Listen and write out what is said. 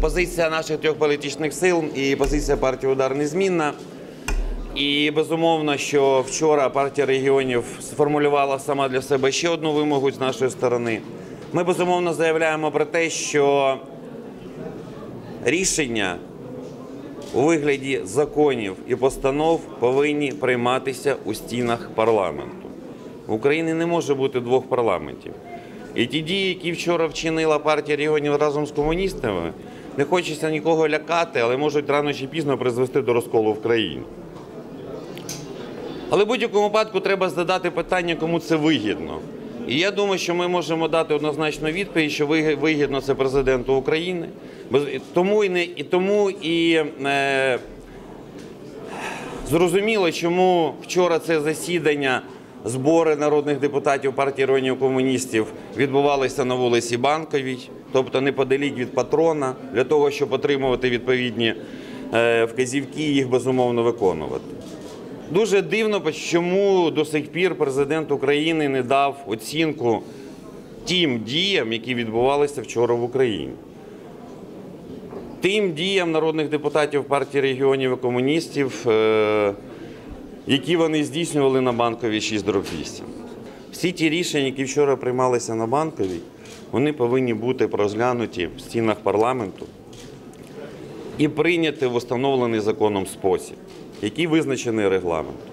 Позиція наших трьох політичних сил і позиція партії Удар незмінна. І безумовно, що вчора партія регіонів сформулювала сама для себе ще одну вимогу з нашої сторони. Ми безумовно заявляємо про те, що рішення у вигляді законів і постанов повинні прийматися у стінах парламенту. В Україні не може бути двох парламентів. І ті дії, які вчора вчинила партія регіонів разом з комуністами, не хочеться нікого лякати, але можуть рано чи пізно призвести до розколу в країні. Але в будь-якому випадку треба задати питання, кому це вигідно. І я думаю, що ми можемо дати однозначну відповідь, що вигідно це президенту України. Тому і не і тому і е, зрозуміло, чому вчора це засідання, збори народних депутатів партії регіонів комуністів відбувалися на вулиці Банковій, тобто неподалік від патрона, для того, щоб отримувати відповідні е, вказівки, і їх безумовно виконувати. Дуже дивно, чому до сих пір президент України не дав оцінку тим діям, які відбувалися вчора в Україні. Тим діям народних депутатів партії регіонів і комуністів, е, які вони здійснювали на банковій 6.8. Всі ті рішення, які вчора приймалися на банковій, вони повинні бути розглянуті в стінах парламенту і прийняти в установлений законом спосіб, який визначений регламентом.